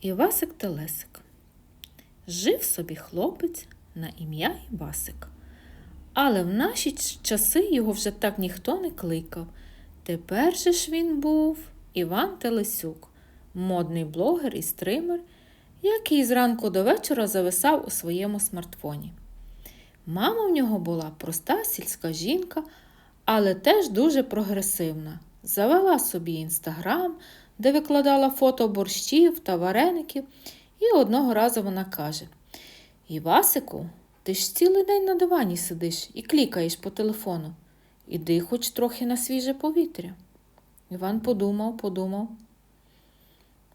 Івасик Телесик. Жив собі хлопець на ім'я Івасик. Але в наші часи його вже так ніхто не кликав. Тепер же ж він був Іван Телесюк, модний блогер і стример, який зранку до вечора зависав у своєму смартфоні. Мама в нього була проста сільська жінка, але теж дуже прогресивна. Завела собі інстаграм, де викладала фото борщів та вареників, і одного разу вона каже: Івасику, ти ж цілий день на дивані сидиш і клікаєш по телефону. Іди хоч трохи на свіже повітря. Іван подумав, подумав.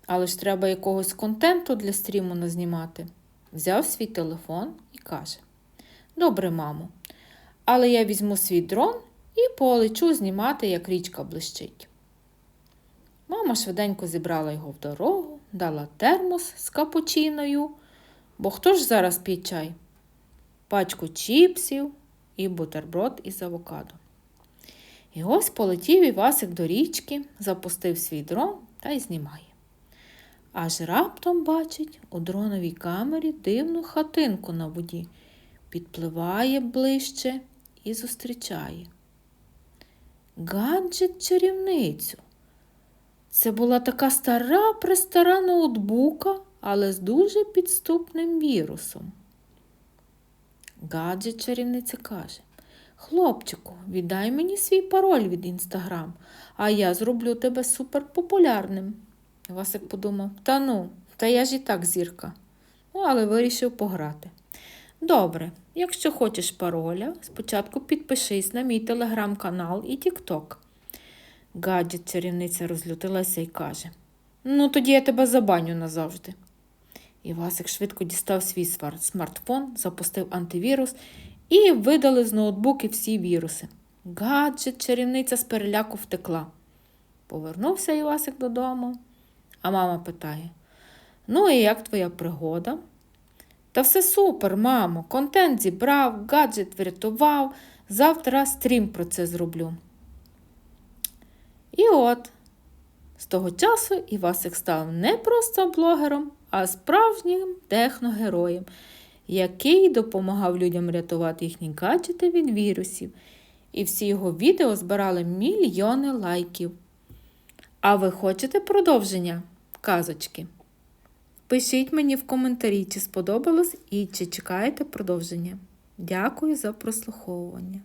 Але ж треба якогось контенту для стріму назнімати. Взяв свій телефон і каже: Добре, мамо, але я візьму свій дрон і полечу знімати, як річка блищить. Мама швиденько зібрала його в дорогу, дала термос з капучиною, бо хто ж зараз п'є чай? Пачку чіпсів і бутерброд із авокадо. І ось полетів Івасик до річки, запустив свій дрон та й знімає. Аж раптом бачить у дроновій камері дивну хатинку на воді, підпливає ближче і зустрічає. Гаджет чарівницю. Це була така стара престара ноутбука, але з дуже підступним вірусом. Гаджет чарівниця каже: Хлопчику, віддай мені свій пароль від інстаграм, а я зроблю тебе суперпопулярним. Васик подумав: та ну, та я ж і так зірка. Ну, але вирішив пограти. Добре, якщо хочеш пароля, спочатку підпишись на мій телеграм-канал і тікток. Гаджет чарівниця розлютилася і каже: Ну, тоді я тебе забаню назавжди. Івасик швидко дістав свій смартфон, запустив антивірус і видали з ноутбуки всі віруси. Гаджет чарівниця з переляку втекла. Повернувся Івасик додому, а мама питає: Ну, і як твоя пригода? Та все супер, мамо, контент зібрав, гаджет врятував. Завтра стрім про це зроблю. І от, з того часу Івасик став не просто блогером, а справжнім техногероєм, який допомагав людям рятувати їхні гаджети від вірусів. І всі його відео збирали мільйони лайків. А ви хочете продовження казочки? Пишіть мені в коментарі, чи сподобалось і чи чекаєте продовження. Дякую за прослуховування.